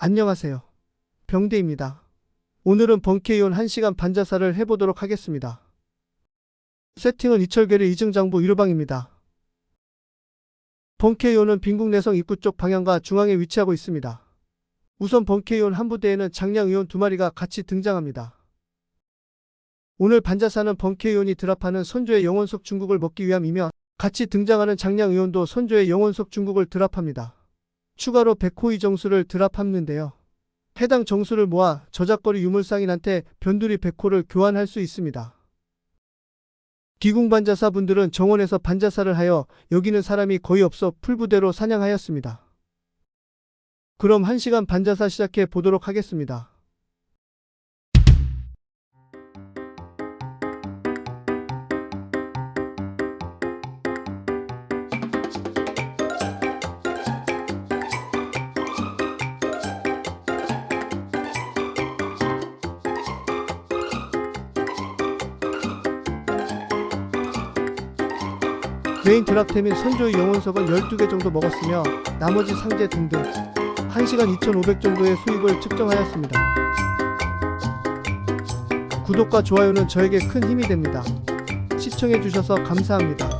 안녕하세요. 병대입니다. 오늘은 벙케이온 1시간 반자사를 해보도록 하겠습니다. 세팅은 이철계를 이증장부 유료방입니다. 벙케이온은 빈국 내성 입구 쪽 방향과 중앙에 위치하고 있습니다. 우선 벙케이온 한 부대에는 장량 의원 두 마리가 같이 등장합니다. 오늘 반자사는 벙케이온이 드랍하는 선조의 영혼속 중국을 먹기 위함이며 같이 등장하는 장량 의원도 선조의 영혼속 중국을 드랍합니다. 추가로 백호의 정수를 드랍하는데요. 해당 정수를 모아 저작거리 유물상인한테 변두리 백호를 교환할 수 있습니다. 기궁반자사 분들은 정원에서 반자사를 하여 여기는 사람이 거의 없어 풀부대로 사냥하였습니다. 그럼 1시간 반자사 시작해 보도록 하겠습니다. 메인 드랍템인 선조의 영혼석은 12개 정도 먹었으며 나머지 상제 등등 1시간 2,500 정도의 수입을 측정하였습니다. 구독과 좋아요는 저에게 큰 힘이 됩니다. 시청해주셔서 감사합니다.